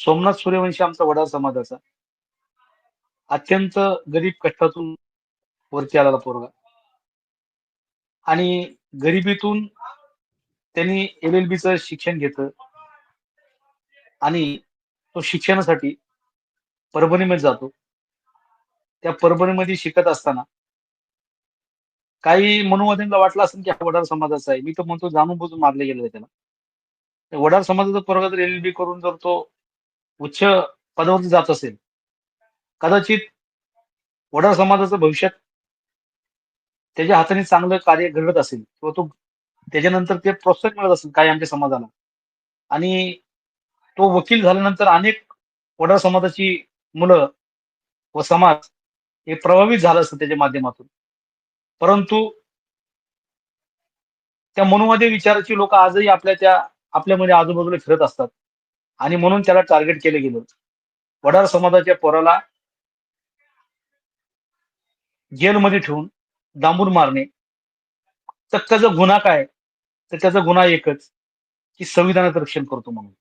सोमनाथ सूर्यवंशी आमचा वडार समाजाचा. अत्यंत गरीब कष्टातून वरती आलेला पोरगा. आणि गरिबीतून त्यांनी एल एल च शिक्षण घेत आणि तो शिक्षणासाठी परभणीमध्ये जातो. त्या परभणीमध्ये शिकत असताना काही मनोवाद्यांना वाटलं असेल की हा वडार समाजाचा आहे. मी तर म्हणतो जाणून बुजून मारले गेले त्याला. वडार समाजाचा पोरगा जर एल बी करून जर तो उच्च पदावरती जात असेल. कदाचित वडार समाजाचं भविष्यात त्याच्या हाताने चांगलं कार्य घडत असेल किंवा तो त्याच्यानंतर ते प्रोत्साहन मिळत असेल काय आमच्या समाजाला. आणि तो वकील झाल्यानंतर अनेक वडार समाजाची मुलं व समाज हे प्रभावित झालं असतं त्याच्या माध्यमातून. परंतु त्या मनोवादी विचाराची लोक आजही आपल्या त्या आपल्यामध्ये आजूबाजूला फिरत असतात. आणि म्हणून त्याला टार्गेट केलं गेलं वडार समाजाच्या पोराला जेलमध्ये ठेवून डांबून मारणे. तर त्याचा गुन्हा काय? तर त्याचा गुन्हा एकच की संविधानाचं रक्षण करतो म्हणून.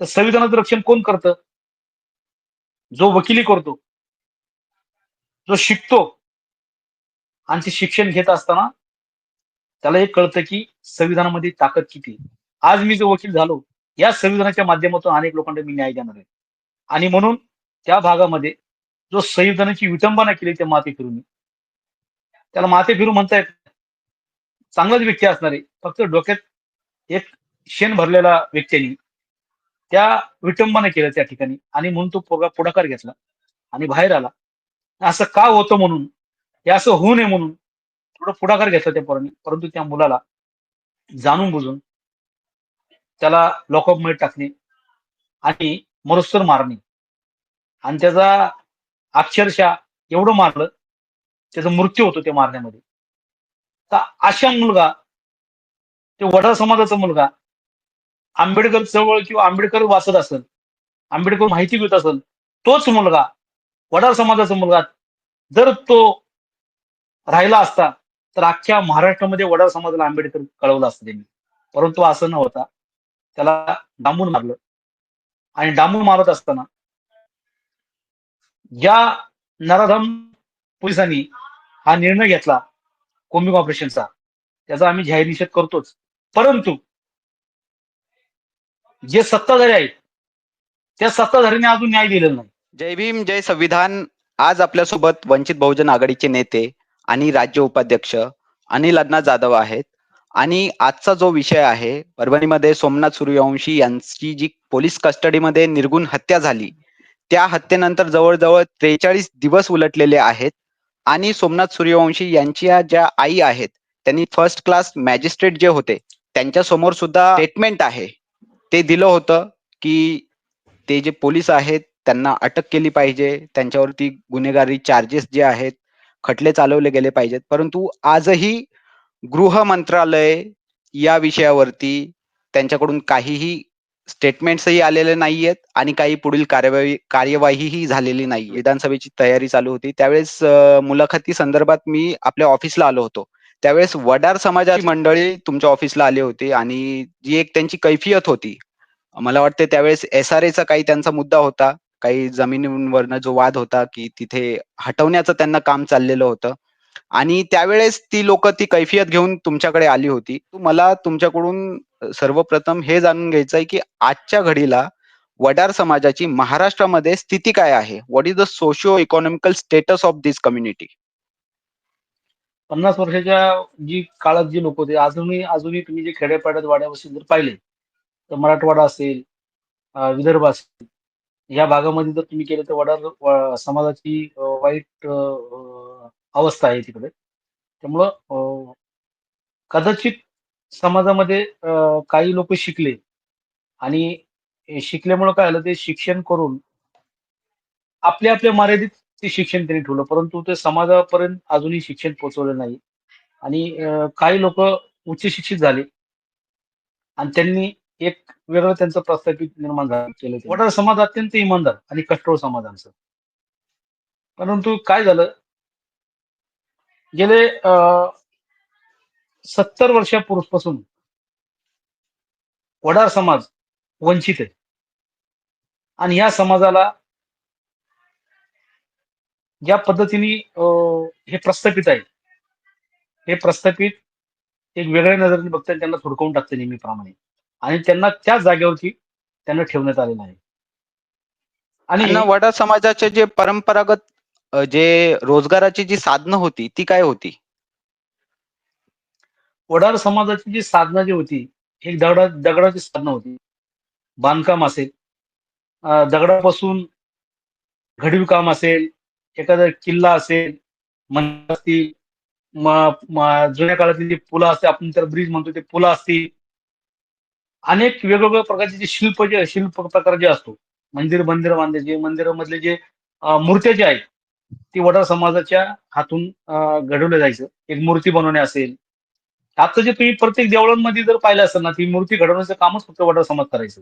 तर संविधानाचं रक्षण कोण करतं? जो वकिली करतो. जो शिकतो. आणि ते शिक्षण घेत असताना त्याला एक कळतं की संविधानामध्ये ताकद किती आज मी जो वकील झालो या संविधानाच्या माध्यमातून अनेक लोकांना मी न्याय देणार आहे. आणि म्हणून त्या भागामध्ये जो संविधानाची विटंबना केली त्या माते फिरून. त्याला माते फिरू म्हणतायत चांगलाच व्यक्ती असणार आहे. फक्त डोक्यात एक शेण भरलेला व्यक्तीने त्या विटंबना केल्या त्या ठिकाणी. आणि म्हणून तो पोरगा पुढाकार घेतला आणि बाहेर आला. असं का होतं म्हणून हे असं होऊ नये म्हणून थोडं पुढाकार घेतला त्या पोरांनी. परंतु त्या मुलाला जाणून बुजून त्याला लॉकअप टाकणे आणि मरुस्तर मारणे. आणि त्याचा अक्षरशः एवढं मारलं त्याचा मृत्यू होतो ते मारण्यामध्ये. तर अशा मुलगा ते वडार समाजाचा मुलगा आंबेडकर चळवळ किंवा आंबेडकर वाचत असेल आंबेडकर माहिती घेत असेल तोच मुलगा वडार समाजाचा मुलगा जर तो राहिला असता तर अख्ख्या महाराष्ट्रामध्ये वडार समाजाला आंबेडकर कळवलं असतं त्यांनी. परंतु असं न होता त्याला डांबून मारलं. आणि डांबून मारत असताना या नराधम पोलिसांनी हा निर्णय घेतला कोमिंग ऑपरेशनचा त्याचा आम्ही जाहीर निषेध करतोच. परंतु जे सत्ताधारी आहेत त्या सत्ताधाऱ्यांनी अजून न्याय दिलेला नाही. जय भीम जय संविधान. आज आपल्यासोबत वंचित बहुजन आघाडीचे नेते आणि राज्य उपाध्यक्ष अनिल अण्णा जाधव आहेत. आणि आजचा जो विषय आहे परभणीमध्ये सोमनाथ सूर्यवंशी यांची जी पोलीस कस्टडीमध्ये निर्गुण हत्या झाली त्या हत्येनंतर जवळजवळ त्रेचाळीस दिवस उलटलेले आहेत आणि सोमनाथ सूर्यवंशी यांच्या ज्या आई आहेत त्यांनी फर्स्ट क्लास मॅजिस्ट्रेट जे होते त्यांच्यासमोर सुद्धा स्टेटमेंट आहे. ते दिलं होतं की ते जे पोलीस आहेत त्यांना अटक केली पाहिजे त्यांच्यावरती गुन्हेगारी चार्जेस जे आहेत खटले चालवले गेले पाहिजेत. परंतु आजही गृह मंत्रालय या विषयावरती त्यांच्याकडून काहीही स्टेटमेंट्सही आलेले नाहीयेत आणि काही पुढील कार्यवाही कार्यवाहीही झालेली नाही विधानसभेची तयारी चालू होती. त्यावेळेस मुलाखती संदर्भात मी आपल्या ऑफिसला आलो होतो. त्यावेळेस वडार समाजाची मंडळी तुमच्या ऑफिसला आले होते आणि जी एक त्यांची कैफियत होती. मला वाटते त्यावेळेस एस आर एचा काही त्यांचा मुद्दा होता. काही जमिनीवरनं जो वाद होता की तिथे हटवण्याचं त्यांना काम चाललेलं होतं. आणि त्यावेळेस ती लोक ती कैफियत घेऊन तुमच्याकडे आली होती. मला तुमच्याकडून सर्वप्रथम हे जाणून घ्यायचं आहे की आजच्या घडीला वडार समाजाची महाराष्ट्रामध्ये स्थिती काय आहे? What is the socio economical status of this community पन्नास वर्षाच्या जी काळात जी लोक होते अजूनही अजूनही तुम्ही जे खेड्यापाड्यात वाड्यापासून जर पाहिले तर मराठवाडा असेल विदर्भ असेल या भागामध्ये जर तुम्ही केलं तर वडार समाजाची वाईट अवस्था आहे तिकडे. त्यामुळं कदाचित समाजामध्ये काही लोक शिकले आणि शिकल्यामुळं काय झालं ते शिक्षण करून आपल्या आपल्या मर्यादित ते शिक्षण त्यांनी ठेवलं परंतु ते समाजापर्यंत अजूनही शिक्षण पोहोचवलं नाही. आणि काही लोक उच्च शिक्षित झाले आणि त्यांनी एक वेगळं त्यांचं प्रस्थापित निर्माण झालं केलं वडार समाज अत्यंत इमानदार आणि कठोर समाज आमचं परंतु काय झालं गेले सत्तर वर्षापूर्वीपासून वडार समाज वंचित आहे. आणि या समाजाला ज्या पद्धतीने अं, हे प्रस्थापित आहे हे प्रस्थापित एक वेगळ्या नजरेने बघता त्यांना थोडकवून टाकते नेहमीप्रमाणे. आणि त्यांना त्याच जागेवरती त्यांना ठेवण्यात आलेलं आहे. आणि वडा समाजाचे जे परंपरागत जे रोजगाराची जी साधनं होती ती काय होती? वडार समाजाची जी साधनं जी होती एक दगडा दगडाची साधनं होती. बांधकाम असेल दगडापासून घडीव काम असेल एखादा किल्ला असेल मंदिर असतील जुन्या काळातली जी पुलं असते आपण तर ब्रिज म्हणतो ते पुलं असतील. अनेक वेगवेगळ्या प्रकारचे जे शिल्प जे शिल्प प्रकार जे असतो मंदिर मंदिर बांधायचे मंदिरामधले जे मूर्त्या जे आहेत ती वडार समाजाच्या हातून घडवलं जायचं. एक मूर्ती बनवणे असेल. आता जे तुम्ही प्रत्येक देवळांमध्ये जर पाहिलं असेल ना ती मूर्ती घडवण्याचं कामच फक्त वडार समाज करायचं.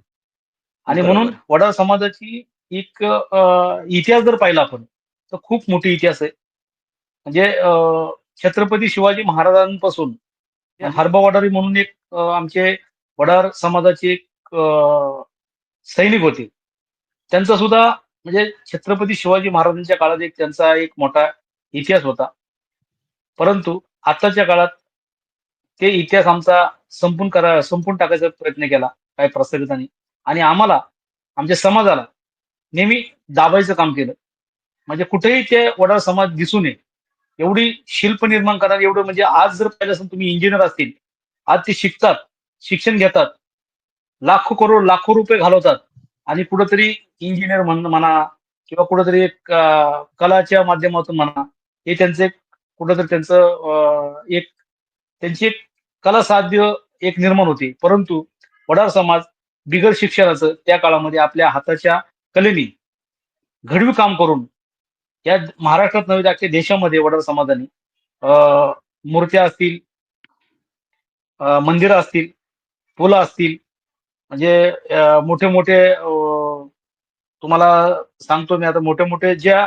आणि. म्हणून वडार समाजाची एक इतिहास जर पाहिला आपण तर खूप मोठी इतिहास आहे. म्हणजे छत्रपती शिवाजी महाराजांपासून. हरबा वडारी म्हणून एक आमचे वडार समाजाचे एक सैनिक होते. त्यांचा सुद्धा म्हणजे छत्रपती शिवाजी महाराजांच्या काळात एक त्यांचा एक मोठा इतिहास होता. परंतु आताच्या काळात ते इतिहास आमचा संपून करा संपून टाकायचा प्रयत्न केला काही प्रस्थापितांनी आणि आम्हाला आमच्या समाजाला नेहमी दाबायचं काम केलं. म्हणजे कुठेही ते वडार समाज दिसू नये. एवढी शिल्प निर्माण करणार एवढं म्हणजे आज जर पाहिलं असेल तुम्ही इंजिनियर असतील आज ते शिकतात शिक्षण घेतात लाखो करोड लाखो रुपये घालवतात. आणि कुठंतरी इंजिनियर म्हण म्हणा किंवा कुठंतरी एक कलाच्या माध्यमातून म्हणा हे त्यांचं एक कुठंतरी त्यांचं अं, एक त्यांची एक कला साध्य एक निर्माण होते. परंतु वडार समाज बिगर शिक्षणाचं त्या काळामध्ये आपल्या हाताच्या कलेने घडवी काम करून या महाराष्ट्रात नव्हे तर अख्ख्या देशामध्ये वडार समाजाने मूर्त्या असतील मंदिरं असतील पुलं असतील म्हणजे मोठे मोठे तुम्हाला सांगतो मी आता मोठे मोठे ज्या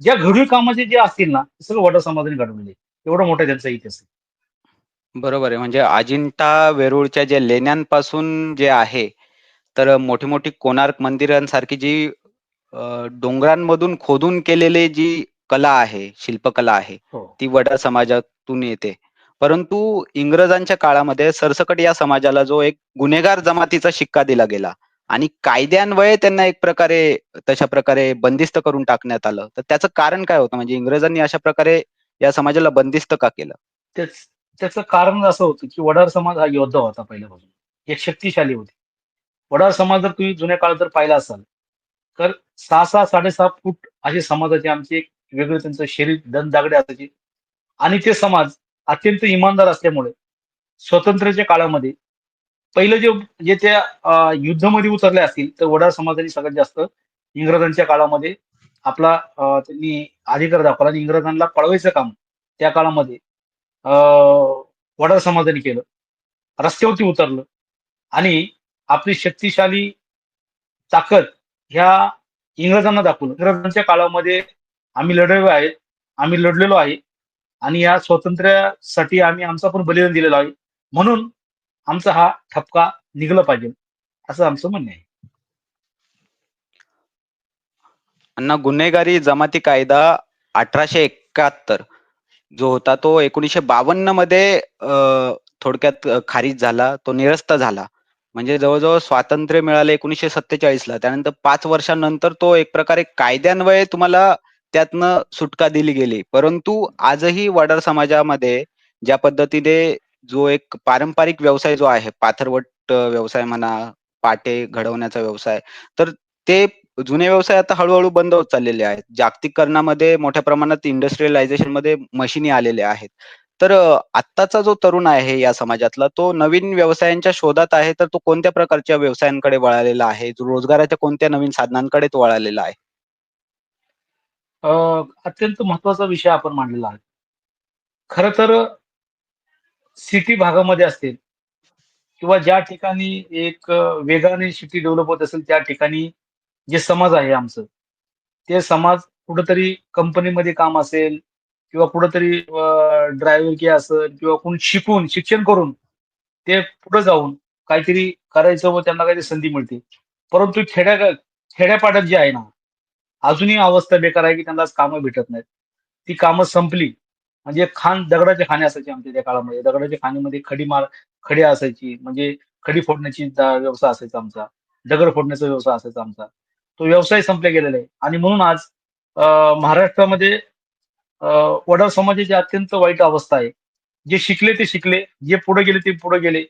ज्या घडवी कामाचे जे असतील ना ते सगळं वडार समाजाने घडवलेले एवढा मोठा त्यांचा इतिहास आहे. बरोबर आहे. म्हणजे अजिंठा वेरूळच्या ज्या लेण्यांपासून जे आहे तर मोठी मोठी कोणार्क मंदिरांसारखी जी डोंगरांमधून खोदून केलेली जी कला आहे शिल्पकला आहे हो. ती वडा समाजातून येते. परंतु इंग्रजांच्या काळामध्ये सरसकट या समाजाला जो एक गुन्हेगार जमातीचा शिक्का दिला गेला आणि कायद्यान्वये त्यांना एक प्रकारे तशा प्रकारे बंदिस्त करून टाकण्यात आलं तर त्याचं कारण काय होतं? म्हणजे इंग्रजांनी अशा प्रकारे या समाजाला बंदिस्त का केलं? त्याच त्याचं कारण असं होतं की वडार समाज हा योद्धा होता पहिल्यापासून. एक शक्तिशाली होती. वडार समाज जर तुम्ही जुन्या काळात जर पाहिला असाल तर सहा सहा साडेसहा फूट असे समाजाचे आमचे एक वेगळे त्यांचं शरीर दन दागडे असायचे. आणि ते समाज अत्यंत इमानदार असल्यामुळे स्वातंत्र्याच्या काळामध्ये पहिलं जे जे त्या युद्धामध्ये उतरले असतील तर वडार समाजाने सगळ्यात जास्त इंग्रजांच्या काळामध्ये आपला त्यांनी अधिकार दाखवला आणि इंग्रजांना पळवायचं काम त्या काळामध्ये वडार समाजाने केलं. रस्त्यावरती उतरलं. आणि आपली शक्तिशाली ताकद ह्या इंग्रजांना दाखवलं. इंग्रजांच्या काळामध्ये आम्ही लढलेलो आहे आम्ही लढलेलो आहे. आणि या स्वातंत्र्यासाठी आम्ही आमचा पण बलिदान दिलेलं आहे. म्हणून आमचा हा ठपका निघला पाहिजे. असं आमचं म्हणणं आहे. अण्णा गुन्हेगारी जमाती कायदा अठराशे एकाहत्तर जो होता तो एकोणीसशे बावन्नमध्ये थोडक्यात खारिज झाला. तो निरस्त झाला. म्हणजे जवळजवळ स्वातंत्र्य मिळालं एकोणीसशे सत्तेचाळीस ला त्यानंतर पाच वर्षांनंतर तो एक प्रकारे कायद्यान्वये तुम्हाला त्यातनं सुटका दिली गेली. परंतु आजही वडार समाजामध्ये ज्या पद्धतीने जो एक पारंपरिक व्यवसाय जो आहे पाथरवट व्यवसाय म्हणा पाटे घडवण्याचा व्यवसाय तर ते जुने व्यवसाय आता हळूहळू बंद होत चाललेले आहेत. जागतिककरणामध्ये मोठ्या प्रमाणात इंडस्ट्रियलायझेशनमध्ये मशिनी आलेल्या आहेत. तर आत्ताचा जो तरुण आहे या समाजातला तो नवीन व्यवसायांच्या शोधात आहे तर तो कोणत्या प्रकारच्या व्यवसायांकडे वळालेला आहे? जो रोजगाराच्या कोणत्या नवीन साधनांकडे तो वळालेला आहे? अत्यंत महत्त्वाचा विषय आपण मांडलेला आहे. खर तर सिटी भागामध्ये असतील किंवा ज्या ठिकाणी एक वेगाने सिटी डेव्हलप होत असेल त्या ठिकाणी जे समाज आहे आमचं ते समाज कुठंतरी कंपनीमध्ये काम असेल किंवा कुठंतरी ड्रायव्हर की असेल किंवा कोण शिकून शिक्षण करून ते पुढे जाऊन काहीतरी करायचं व त्यांना काहीतरी संधी मिळते. परंतु खेड्या खेड्यापाड्यात जे आहे ना अजूनही अवस्था बेकार आहे की त्यांना कामं भेटत नाहीत. ती कामं संपली. म्हणजे खान दगडाचे खाणे असायचे आमच्या त्या काळामध्ये. दगडाच्या खाणीमध्ये खडी मार खडी असायची. म्हणजे खडी फोडण्याची व्यवसाय असायचा आमचा. दगड फोडण्याचा व्यवसाय असायचा आमचा. तो व्यवसाय संपला गेलेला. आहे आणि म्हणून आज महाराष्ट्रामध्ये वडार समाजाची अत्यंत वाईट अवस्था आहे. जे शिकले ते शिकले. जे पुढे गेले ते पुढे गेले.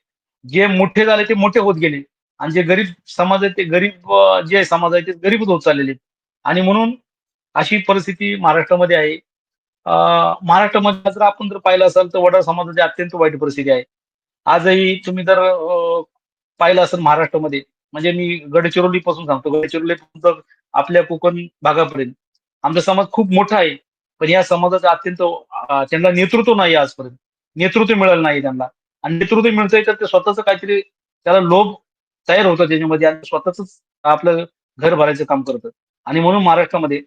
जे मोठे झाले ते मोठे होत गेले. आणि जे गरीब समाज आहे ते गरीब जे समाज आहे ते गरीबच होत चाललेले आहेत. आणि म्हणून अशी परिस्थिती महाराष्ट्रामध्ये आहे. महाराष्ट्रामध्ये जर आपण जर पाहिलं असेल तर वडार समाजाची अत्यंत वाईट परिस्थिती आहे. आजही तुम्ही जर पाहिलं असेल महाराष्ट्रामध्ये म्हणजे मी गडचिरोली पासून सांगतो. गडचिरोली तर आपल्या कोकण भागापर्यंत. आमचा समाज खूप मोठा आहे. पण या समाजाचं अत्यंत त्यांना नेतृत्व नाही आजपर्यंत. नेतृत्व मिळालं नाही त्यांना. आणि नेतृत्व मिळतंय तर ते स्वतःच काहीतरी त्याला लोभ तयार होतं त्याच्यामध्ये. आणि स्वतःच आपलं घर भरायचं काम करतं. आणि म्हणून महाराष्ट्रामध्ये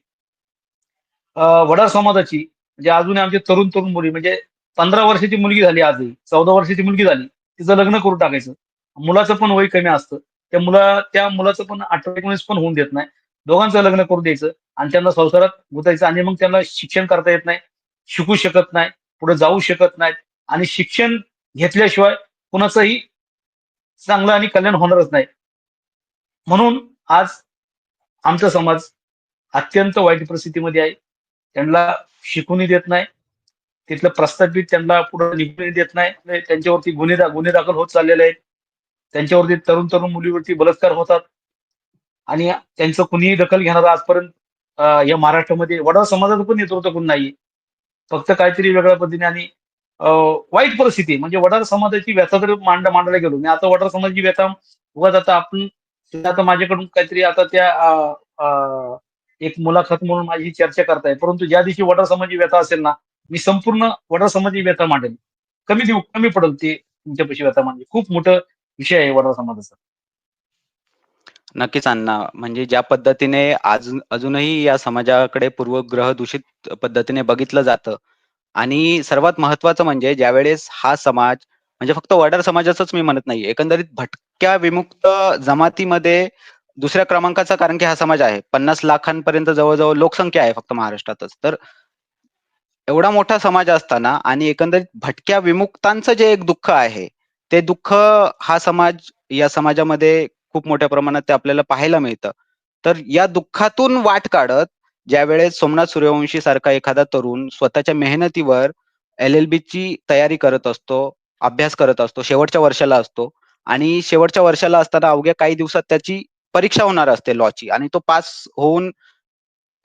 वडार समाजाची म्हणजे अजूनही आमचे तरुण तरुण मुली म्हणजे पंधरा वर्षाची मुलगी झाली आजही चौदा वर्षाची मुलगी झाली तिचं लग्न करून टाकायचं. मुलाचं पण वय कमी असतं. त्या मुला त्या मुलाचं पण अठरा एकोणीस पण होऊन देत नाही. दोघांचं लग्न करून द्यायचं आणि त्यांना संसारात गुतायचं आणि मग त्यांना शिक्षण करता येत नाही शिकू शकत नाही पुढे जाऊ शकत नाहीत. आणि शिक्षण घेतल्याशिवाय कुणाचंही चांगलं आणि कल्याण होणारच नाही. म्हणून आज आमचा समाज अत्यंत वाईट परिस्थितीमध्ये आहे. त्यांना शिकूनही देत नाही. तिथलं प्रस्थापित त्यांना पुढे निघूनही देत नाही. म्हणजे त्यांच्यावरती गुन्हे दा- गुन्हे दाखल होत चाललेले आहेत. त्यांच्यावरती तरुण तरुण मुलीवरती बलात्कार होतात. आणि त्यांचं कुणीही दखल घेणार आजपर्यंत या महाराष्ट्रामध्ये वडा समाजाचं पण नेतृत्व कोण नाही फक्त काहीतरी वेगळ्या पद्धतीने आणि वाईट परिस्थिती म्हणजे वडार समाजाची व्यथा जर मांड मांडायला गेलो. मी आता वडार समाजाची व्यथा उगाच आता आपण आता माझ्याकडून काहीतरी आता त्या एक मुलाखत म्हणून माझी चर्चा करताय. परंतु ज्या दिवशी वडार समाजी व्यथा असेल ना मी संपूर्ण वडार समाजी व्यथा मांडेल कमी देऊ कमी पडेल ते तुमच्यापाशी व्यथा मांडेल. खूप मोठं विषय आहे वडार समाजाचा. नक्कीच अण्णा. म्हणजे ज्या पद्धतीने आज अजूनही या समाजाकडे पूर्वग्रह दूषित पद्धतीने बघितलं जातं आणि सर्वात महत्वाचं म्हणजे ज्यावेळेस हा समाज म्हणजे फक्त वडार समाजाचंच मी म्हणत नाही एकंदरीत भट त्या विमुक्त जमातीमध्ये दुसऱ्या क्रमांकाचा कारण की हा समाज आहे. पन्नास लाखांपर्यंत जवळजवळ लोकसंख्या आहे फक्त महाराष्ट्रातच. तर एवढा मोठा समाज असताना आणि एकंदरीत भटक्या विमुक्तांचं जे एक दुःख आहे ते दुःख हा समाज या समाजामध्ये खूप मोठ्या प्रमाणात ते आपल्याला पाहायला मिळतं. तर या दुःखातून वाट काढत ज्यावेळेस सोमनाथ सूर्यवंशी सारखा एखादा तरुण स्वतःच्या मेहनतीवर एल एल ची तयारी करत असतो अभ्यास करत असतो शेवटच्या वर्षाला असतो आणि शेवटच्या वर्षाला असताना अवघ्या काही दिवसात त्याची परीक्षा होणार असते लॉची आणि तो पास होऊन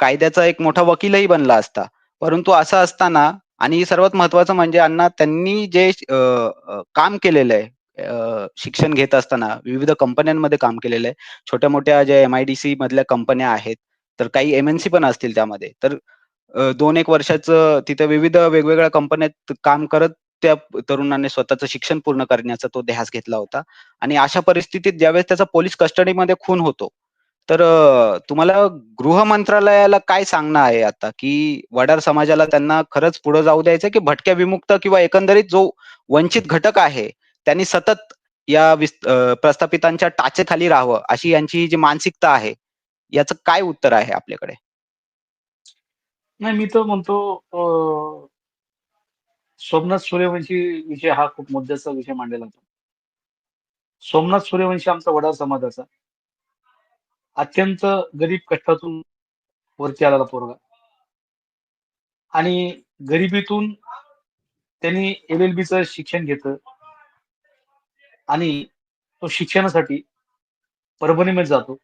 कायद्याचा एक मोठा वकीलही बनला असता. परंतु असं असताना आणि सर्वात महत्वाचं म्हणजे अण्णा त्यांनी जे काम केलेलं आहे शिक्षण घेत असताना विविध कंपन्यांमध्ये काम केलेलं आहे. छोट्या मोठ्या ज्या एम आय डी सी मधल्या कंपन्या आहेत तर काही एम एन सी पण असतील त्यामध्ये. तर दोन एक वर्षाचं तिथे विविध वेगवेगळ्या कंपन्यात काम करत त्या तरुणाने स्वतःचं शिक्षण पूर्ण करण्याचा तो ध्यास घेतला होता. आणि अशा परिस्थितीत ज्यावेळेस त्याचा पोलीस कस्टडीमध्ये खून होतो तर तुम्हाला गृह मंत्रालयाला काय सांगणं आहे आता? की वडार समाजाला त्यांना खरंच पुढे जाऊ द्यायचं की भटक्या विमुक्त किंवा एकंदरीत जो वंचित घटक आहे त्यांनी सतत या प्रस्थापितांच्या टाचेखाली राहावं अशी यांची जी मानसिकता आहे याचं काय उत्तर आहे आपल्याकडे? नाही मी तर म्हणतो सोमनाथ सूर्यवंशी विषय हा खूप मुद्द्याचा विषय मांडलेला होता. सोमनाथ सूर्यवंशी आमचा वडा समाजाचा. अत्यंत गरीब कष्टातून वरती आलेला पोरगा. आणि गरिबीतून त्यांनी एल एल बीचं शिक्षण घेतलं. आणि तो शिक्षणासाठी परभणीमध्ये जातो.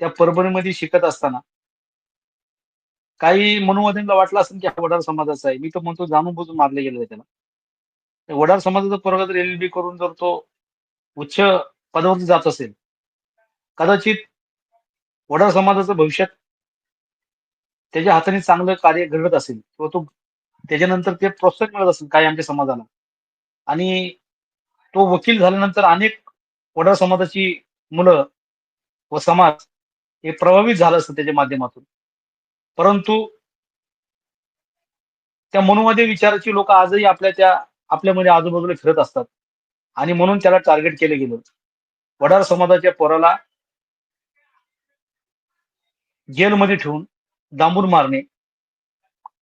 त्या परभणीमध्ये शिकत असताना काही मनोवादींना वाटलं असेल की हा वडार समाजाचा आहे. मी तर म्हणतो जाणून बुजून मारले गेले त्याला. वडार समाजाचा पोरगा जर एल बी करून जर तो उच्च पदावरती जात असेल कदाचित वडार समाजाचं भविष्यात त्याच्या हाताने चांगलं कार्य घडत असेल किंवा तो त्याच्यानंतर ते प्रोत्साहन मिळत असेल काय आमच्या समाजाला. आणि तो वकील झाल्यानंतर अनेक वडार समाजाची मुलं व समाज हे प्रभावित झालं असतं त्याच्या माध्यमातून. परंतु त्या मनोमध्ये विचाराची लोक आजही आपल्या त्या आपल्यामध्ये आजूबाजूला फिरत असतात. आणि म्हणून त्याला टार्गेट केलं गेलं. वडार समाजाच्या पोराला जेलमध्ये ठेवून डांबून मारणे.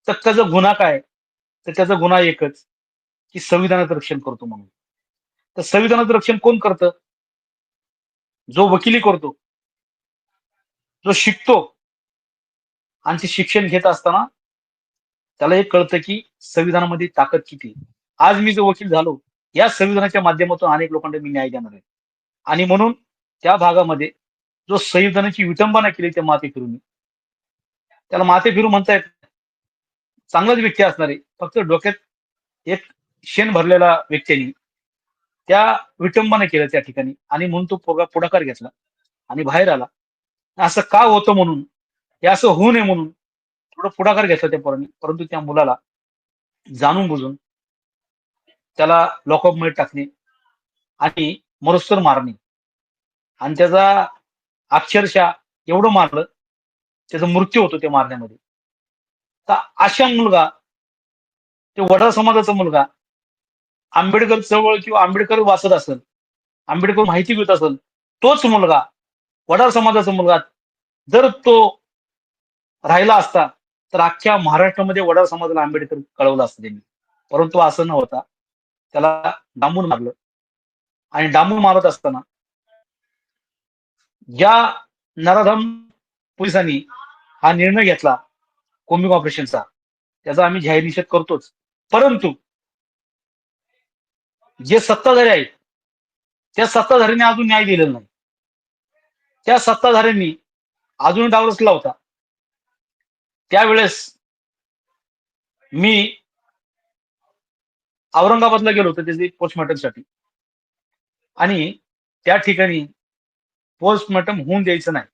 तर त्याचा गुन्हा काय? तर त्याचा गुन्हा एकच की संविधानाचं रक्षण करतो म्हणून. तर संविधानाचं रक्षण कोण करतं? जो वकिली करतो जो शिकतो आणि ते शिक्षण घेत असताना त्याला हे कळतं की संविधानामध्ये ताकद किती आज मी जो वकील झालो या संविधानाच्या माध्यमातून अनेक लोकांना मी न्याय देणार आहे. आणि म्हणून त्या भागामध्ये जो संविधानाची विटंबना केली त्या माते फिरून त्याला माते फिरू म्हणतायत चांगलाच व्यक्ती असणार आहे फक्त डोक्यात एक शेण भरलेला व्यक्तीने त्या विटंबना केलं त्या ठिकाणी. आणि म्हणून तो पुढाकार घेतला आणि बाहेर आला. असं का होतं म्हणून हे असं होऊ नये म्हणून. थोडं पुढाकार घेतला त्या पोरांनी. परंतु त्या मुलाला जाणून बुजून त्याला लॉकअपमध्ये टाकणे आणि मरुस्तर मारणे. आणि त्याचा अक्षरशः एवढं मारलं त्याचा मृत्यू होतो ते मारण्यामध्ये. तर अशा मुलगा ते वडार समाजाचा मुलगा आंबेडकर चळवळ किंवा आंबेडकर वाचत असेल आंबेडकर माहिती घेत असेल तोच मुलगा वडार समाजाचा मुलगा जर तो राहिला असता तर अख्ख्या महाराष्ट्रामध्ये वडार समाजाला आंबेडकर कळवलं असतं त्यांनी. परंतु असं न होता त्याला डांबून मारलं. आणि डांबून मारत असताना ज्या नराधम पोलिसांनी हा निर्णय घेतला कोम्बिंग ऑपरेशनचा त्याचा आम्ही जाहीर निषेध करतोच. परंतु जे सत्ताधारी आहेत त्या सत्ताधाऱ्यांनी अजून न्याय दिलेला नाही. त्या सत्ताधाऱ्यांनी अजून डाव रचला होता. त्यावेळेस मी औरंगाबादला गेलो होतो त्याची पोस्टमॉर्टमसाठी आणि त्या ठिकाणी पोस्टमॉर्टम होऊन द्यायचं नाही.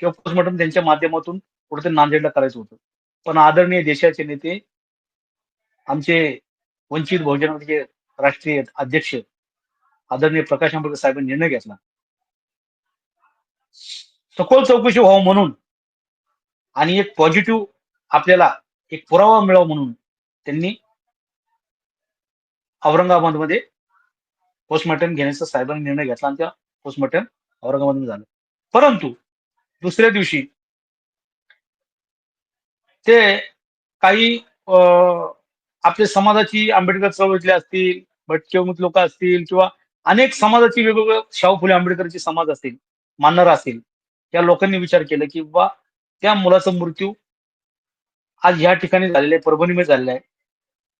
किंवा पोस्टमॉर्टम त्यांच्या माध्यमातून कुठेतरी नांदेडला करायचं होतं. पण आदरणीय देशाचे नेते आमचे वंचित बहुजनाचे राष्ट्रीय अध्यक्ष आदरणीय प्रकाश आंबेडकर साहेबांनी निर्णय घेतला. सखोल चौकशी व्हावं म्हणून आणि एक पॉझिटिव्ह आपल्याला एक पुरावा मिळावा म्हणून त्यांनी औरंगाबादमध्ये पोस्टमॉर्टम घेण्याचा साहेबांनी निर्णय घेतला आणि त्या पोस्टमॉर्टम औरंगाबादमध्ये झालं. परंतु दुसऱ्या दिवशी ते काही अं, आपल्या समाजाची आंबेडकर चळवळीतले असतील भटकेमुक्त लोक असतील किंवा अनेक समाजाची वेगवेगळ्या शाहू फुले आंबेडकरची समाज असतील मानणार असतील या लोकांनी विचार केला की बा त्या मुलाचा मृत्यू आज या ठिकाणी झालेला आहे परभणीमध्ये झालेला आहे.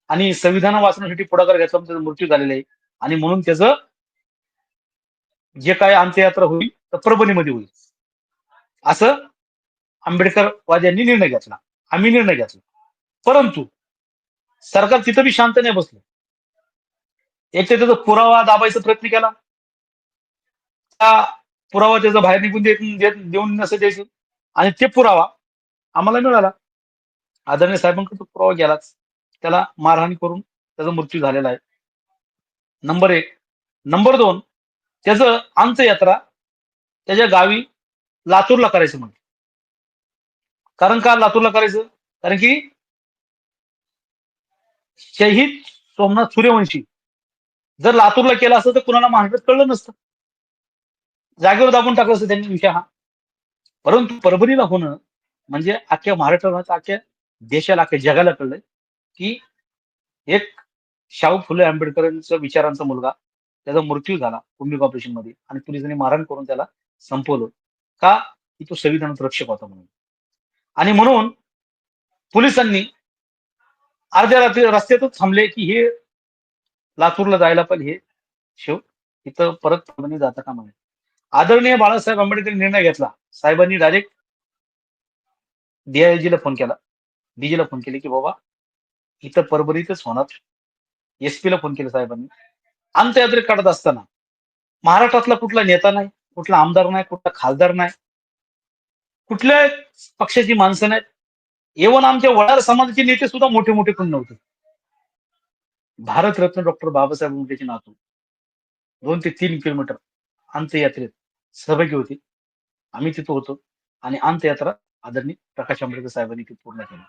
आणि संविधान वाचण्यासाठी पुढाकार घेतला त्याचा मृत्यू झालेला आहे. आणि म्हणून त्याचं जे काय अंत्ययात्रा होईल तर परभणीमध्ये होईल. असं आंबेडकरवाद्यांनी निर्णय घेतला. आम्ही निर्णय घेतला. परंतु सरकार तिथं बी शांत नाही बसलं. एक तर त्याचा पुरावा दाबायचा प्रयत्न केला. त्या पुरावा त्याचा बाहेर निघून देत देऊन नसं द्यायचं. आणि ते पुरावा आम्हाला मिळाला. आदरणीय साहेबांकडे तो पुरावा गेलाच. त्याला मारहाण करून त्याचा मृत्यू झालेला आहे. नंबर एक. नंबर दोन त्याचं अंत्ययात्रा त्याच्या गावी लातूरला करायचं म्हणजे कारण का लातूरला करायचं? कारण की शहीद सोमनाथ सूर्यवंशी जर लातूरला केलं असतं तर कुणाला महाराष्ट्रात कळलं नसतं. जागेवर दाबून टाकलं असतं त्यांनी विषय हा. परंतु परभणीला होणं म्हणजे अख्ख्या महाराष्ट्राला अख्ख्या देशाला अख्ख्या जगाला कळलंय की एक शाहू फुले आंबेडकरांचा विचारांचा मुलगा त्याचा मृत्यू झाला कुंभिक ऑपरेशनमध्ये आणि पोलिसांनी मारहाण करून त्याला संपवलं. का? की तो संविधानात रक्षक होता म्हणून. आणि म्हणून पोलिसांनी अर्ध्या रात्री रस्त्यातच थांबले की हे लातूरला जायला पण हे शिव इथं परत परभणी जाता का म्हणे आदरणीय बाळासाहेब आंबेडकर निर्णय घेतला. साहेबांनी डायरेक्ट डीआयजीला फोन केला. डीजीला फोन केले की बाबा इथं परभणीतच होणार. एसपीला फोन केला साहेबांनी. अंत्ययात्रेत काढत असताना महाराष्ट्रातला कुठला नेता नाही कुठला आमदार नाही कुठला खासदार नाही कुठल्या पक्षाची माणसं नाहीत. एवन आमच्या वडार समाजाचे नेते सुद्धा मोठे मोठे कोण नव्हते. भारतरत्न डॉक्टर बाबासाहेब आंबेडकरचे नातू. दोन ते तीन किलोमीटर अंत्ययात्रेत सहभागी होती. आम्ही तिथं होतो आणि अंत्ययात्रा आदरणीय प्रकाश आंबेडकर साहेबांनी ती पूर्ण केली.